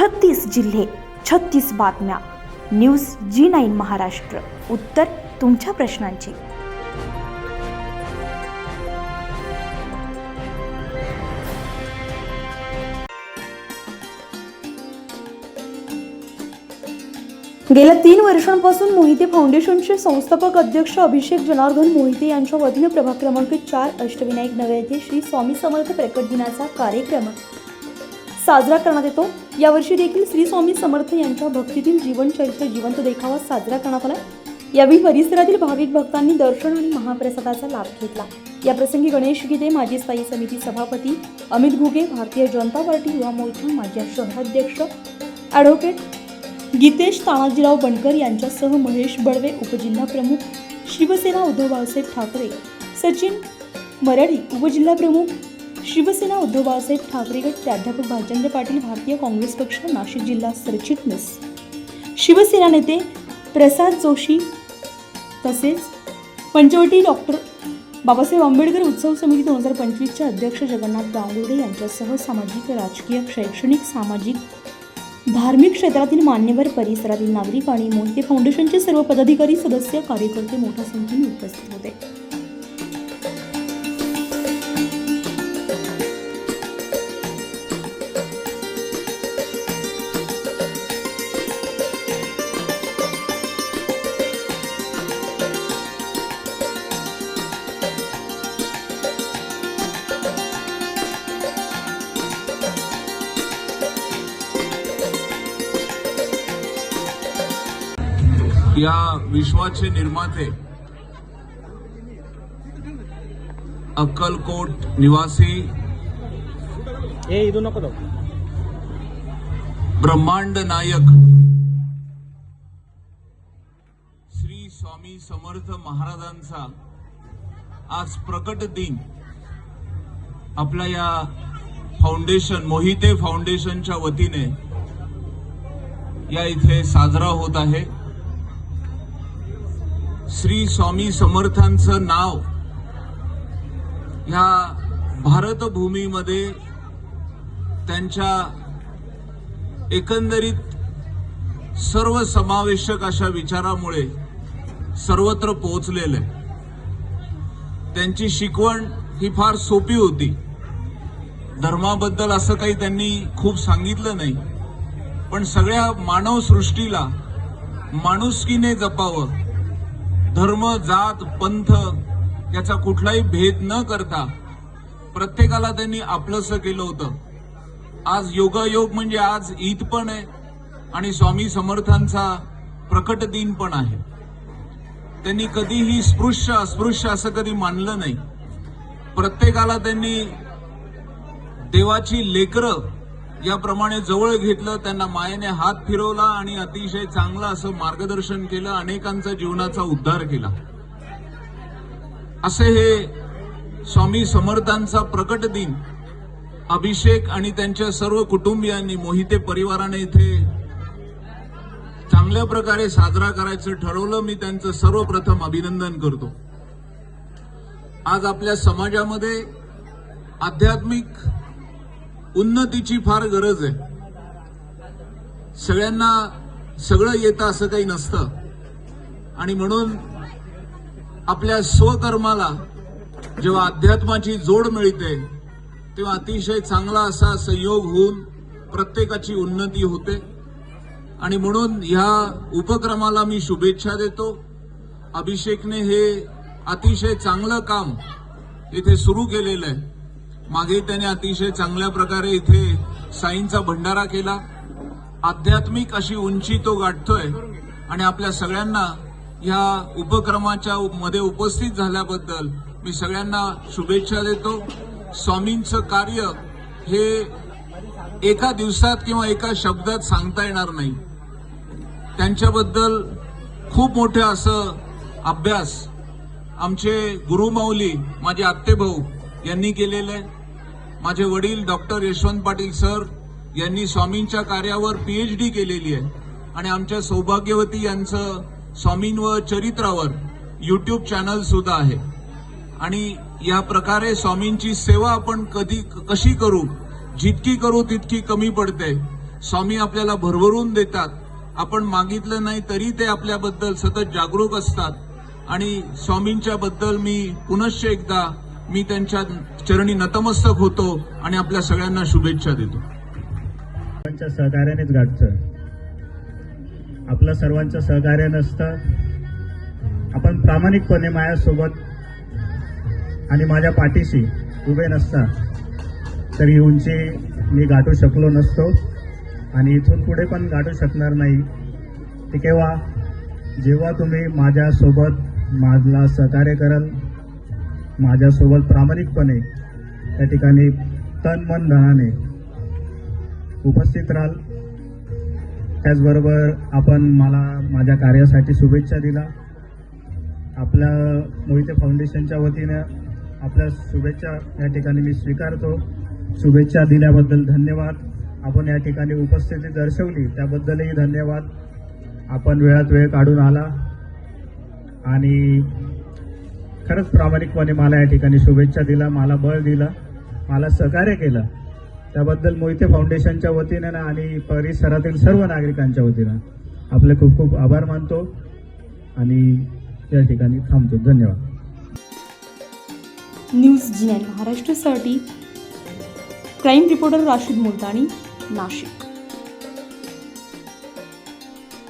छत्तीस जिल्हे छत्तीस बातम्या. News G nine Maharashtra. उत्तर तुमच्या प्रश्नांची. गेल्या तीन वर्षांपासून मोहिते फाउंडेशनचे संस्थापक अध्यक्ष अभिषेक जनार्दन मोहिते यांच्या वतीने प्रभाग क्रमांक चार अष्टविनायक नव्याचे श्री स्वामी समर्थ प्रकट दिनाचा कार्यक्रम साजरा करण्यात येतो. यावर्षी देखील श्री स्वामी समर्थ यांच्या भक्तीतील जीवनचरित्र जिवंत देखावा साजरा करण्यात आला यावेळी परिसरातील भाविक भक्तांनी दर्शन आणि महाप्रसादाचा लाभ घेतला. या प्रसंगी गणेश गीते माजी स्थायी समिती सभापती अमित घुगे भारतीय जनता पार्टी युवा मोर्चा माजी शहराध्यक्ष ॲडव्होकेट गीतेश तानाजीराव बनकर यांच्यासह महेश बडवे उपजिल्हा प्रमुख शिवसेना उद्धव बाळासाहेब ठाकरे सचिन मराठी उपजिल्हा प्रमुख शिवसेना उद्धव बाळासाहेब ठाकरे गट प्राध्यापक भालचंद्र पाटील भारतीय काँग्रेस पक्ष नाशिक जिल्हा सरचिटणीस. शिवसेना नेते प्रसाद जोशी तसेच पंचवटी डॉक्टर बाबासाहेब आंबेडकर उत्सव समिती दोन हजार पंचवीसचे अध्यक्ष जगन्नाथ गांगुर्डे यांच्यासह सामाजिक राजकीय शैक्षणिक सामाजिक धार्मिक क्षेत्रातील मान्यवर परिसरातील नागरिक आणि मोहिते फाउंडेशनचे सर्व पदाधिकारी सदस्य कार्यकर्ते मोठ्या संख्येने उपस्थित होते. या विश्वाचे निर्माते अक्कलकोट निवासी ब्रह्मांड नायक श्री स्वामी समर्थ महाराजांचा आज प्रकट दिन. आपल्या या फाउंडेशन मोहिते फाउंडेशनच्या वतीने या इथे साजरा होत आहे. श्री स्वामी समर्थांचं नाव ह्या भारतभूमीमध्ये त्यांच्या एकंदरीत सर्व समावेशक अशा विचारामुळे सर्वत्र पोहोचलेलं आहे. त्यांची शिकवण ही फार सोपी होती. धर्माबद्दल असं काही त्यांनी खूप सांगितलं नाही. पण सगळ्या मानवसृष्टीला माणुसकीने जपावं धर्म जात पंथ याचा कुठलाही भेद न करता प्रत्येकाला त्यांनी आपलंसं केलं होतं. आज योगायोग म्हणजे आज ईद पण आहे आणि स्वामी समर्थांचा प्रकट दिन पण आहे. त्यांनी कधीही स्पृश्य अस्पृश्य असं कधी मानलं नाही. प्रत्येकाला त्यांनी देवाची लेकरं याप्रमाणे जवळ घेतलं त्यांना मायेने हात फिरवला आणि अतिशय चांगलं असं मार्गदर्शन केलं अनेकांचा जीवनाचा उद्धार केला. असे हे स्वामी समर्थांचा प्रकट दिन अभिषेक आणि त्यांच्या सर्व कुटुंबियांनी मोहिते परिवाराने इथे चांगल्या प्रकारे साजरा करायचं ठरवलं. मी त्यांचं सर्वप्रथम अभिनंदन करतो. आज आपल्या समाजामध्ये आध्यात्मिक उन्नतीची फार गरज आहे. सगळ्यांना सगळं येतं असं काही नसतं. आणि म्हणून आपल्या स्वकर्माला जेव्हा अध्यात्माची जोड मिळते तेव्हा अतिशय चांगला असा संयोग होऊन प्रत्येकाची उन्नती होते. आणि म्हणून ह्या उपक्रमाला मी शुभेच्छा देतो. अभिषेकने हे अतिशय चांगलं काम इथे सुरू केलेलं आहे. मागे त्याने अतिशय चांगल्या प्रकारे इथे साईंचा भंडारा केला. आध्यात्मिक अशी उंची तो गाठतोय आणि आपल्या सगळ्यांना या उपक्रमाच्या मध्ये उपस्थित झाल्याबद्दल मी सगळ्यांना शुभेच्छा देतो. स्वामींचं कार्य हे एका दिवसात किंवा एका शब्दात सांगता येणार नाही. त्यांच्याबद्दल खूप मोठं असं अभ्यास आमचे गुरुमाऊली माझे आत्तेभाऊ यांनी केलेलं आहे. माझे वडील डॉक्टर यशवंत पाटील सर यांनी स्वामींच्या कार्यावर पीएचडी केलेली आहे. आणि आमच्या सौभाग्यवती यांचं स्वामींवर चरित्रावर युट्यूब चॅनल सुद्धा आहे. आणि या प्रकारे स्वामींची सेवा आपण कधी कशी करू जितकी करू तितकी कमी पडते. स्वामी आपल्याला भरभरून देतात. आपण मागितलं नाही तरी ते आपल्याबद्दल सतत जागरूक असतात. आणि स्वामींच्या बद्दल मी पुनश्च एकदा मी त्यांच्या चरणी नतमस्तक होतो आणि आपल्या सगळ्यांना शुभेच्छा देतो. सर्वांच्या सहकार्यानेच गाठचं आपलं सर्वांचं सहकार्य नसतं. आपण प्रामाणिकपणे माझ्यासोबत आणि माझ्या पाठीशी उभे नसता तर ही उंची मी गाठू शकलो नसतो आणि इथून पुढे पण गाठू शकणार नाही. ते केव्हा? जेव्हा तुम्ही माझ्यासोबत माझला सहकार्य कराल माझ्यासोबत प्रामाणिकपणे त्या ठिकाणी तन मन धनाने उपस्थित राहाल. त्याचबरोबर आपण मला माझ्या कार्यासाठी शुभेच्छा दिला. आपल्या मोहिते फाउंडेशनच्या वतीनं आपल्या शुभेच्छा या ठिकाणी मी स्वीकारतो. शुभेच्छा दिल्याबद्दल धन्यवाद. आपण या ठिकाणी उपस्थिती दर्शवली त्याबद्दलही धन्यवाद. आपण वेळात वेळ काढून आला. आणि खरंच प्रामाणिकपणे मला या ठिकाणी शुभेच्छा दिला मला बळ दिलं मला सहकार्य केलं. त्याबद्दल मोहिते फाउंडेशनच्या वतीनं आणि परिसरातील सर्व नागरिकांच्या वतीनं आपले खूप खूप आभार मानतो आणि या ठिकाणी थांबतो. धन्यवाद. न्यूज जी नाईन महाराष्ट्रासाठी क्राईम रिपोर्टर राशीद मुलतानी नाशिक.